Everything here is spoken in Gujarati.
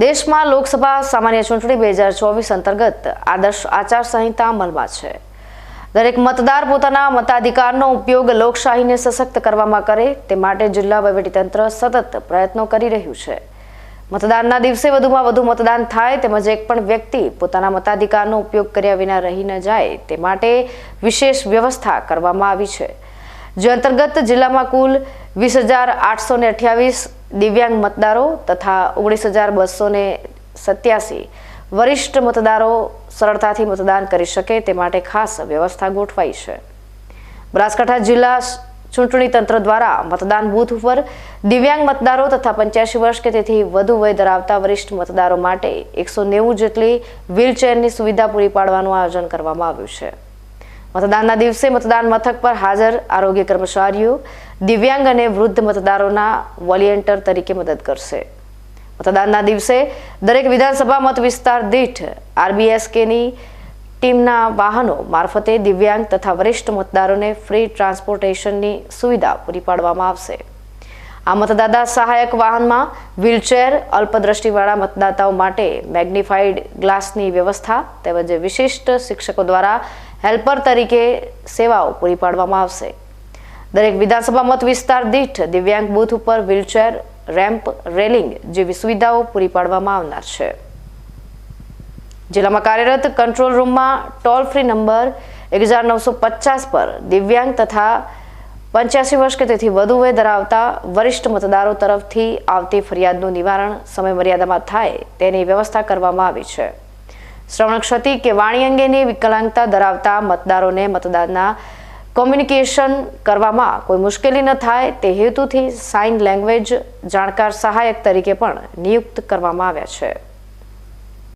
દેશમાં લોકસભા સામાન્ય ચૂંટણી બે હજાર ચોવીસ અંતર્ગત આદર્શ આચારસંહિતા અમલમાં છે. દરેક મતદાર પોતાના મતાધિકારનો ઉપયોગ લોકશાહીને સશક્ત કરવામાં કરે તે માટે જિલ્લા વહીવટીતંત્ર સતત પ્રયત્નો કરી રહ્યું છે. મતદાનના દિવસે વધુમાં વધુ મતદાન થાય તેમજ એક પણ વ્યક્તિ પોતાના મતાધિકારનો ઉપયોગ કર્યા વિના રહી ન જાય તે માટે વિશેષ વ્યવસ્થા કરવામાં આવી છે. જે અંતર્ગત જિલ્લામાં કુલ વીસ હજાર આઠસો ને અઠ્યાવીસ દિવ્યાંગ મતદારો તથા ઓગણીસ હજાર બસો ને સત્યાસી વરિષ્ઠ મતદારો સરળતાથી મતદાન કરી શકે તે માટે ખાસ વ્યવસ્થા ગોઠવાઈ છે. બનાસકાંઠા જિલ્લા ચૂંટણી તંત્ર દ્વારા મતદાન બૂથ ઉપર દિવ્યાંગ મતદારો તથા પંચ્યાસી વર્ષ કે તેથી વધુ વય ધરાવતા વરિષ્ઠ મતદારો માટે એકસો નેવું જેટલી વ્હીલચેરની સુવિધા પૂરી પાડવાનું આયોજન કરવામાં આવ્યું છે. મતદાનના દિવસે મતદાન મથક પર હાજર આરોગ્ય કર્મચારીઓ દિવ્યાંગ અને વૃદ્ધ મતદારોના વોલિયન્ટર તરીકે મદદ કરશે. મતદાનના દિવસે દરેક વિધાનસભા મત વિસ્તાર દીઠ આરબીએસકેની ટીમના વાહનો મારફતે દિવ્યાંગ તથા વરિષ્ઠ મતદારોને ફ્રી ટ્રાન્સપોર્ટેશનની સુવિધા પૂરી પાડવામાં આવશે. આ મતદાતા સહાયક વાહનમાં વ્હીલચેર, અલ્પદ્રષ્ટિવાળા મતદાતાઓ માટે મેગ્નિફાઈડ ગ્લાસની વ્યવસ્થા તેમજ વિશિષ્ટ શિક્ષકો દ્વારા હેલ્પર તરીકે સેવાઓ પૂરી પાડવામાં આવશે. દરેક વિધાનસભા મત વિસ્તાર દીઠ દિવ્યાંગ બૂથ ઉપર વ્હીલચેર, રેમ્પ, રેલિંગ જેવી સુવિધાઓ પૂરી પાડવામાં આવનાર છે. જિલ્લામાં કાર્યરત કંટ્રોલ રૂમમાં ટોલ ફ્રી નંબર એક હજાર નવસો પચાસ પર દિવ્યાંગ તથા પંચ્યાસી વર્ષ કે તેથી વધુ વય ધરાવતા વરિષ્ઠ મતદારો તરફથી આવતી ફરિયાદનું નિવારણ સમય મર્યાદામાં થાય તેની વ્યવસ્થા કરવામાં આવી છે. શ્રવણ ક્ષતિ કે વાણી અંગેની વિકલાંગતા ધરાવતા મતદારોને મતદાનના કોમ્યુનિકેશન કરવામાં કોઈ મુશ્કેલી ન થાય તે હેતુથી સાઇન લેંગ્વેજ જાણકાર સહાયક તરીકે પણ નિયુક્ત કરવામાં આવ્યા છે.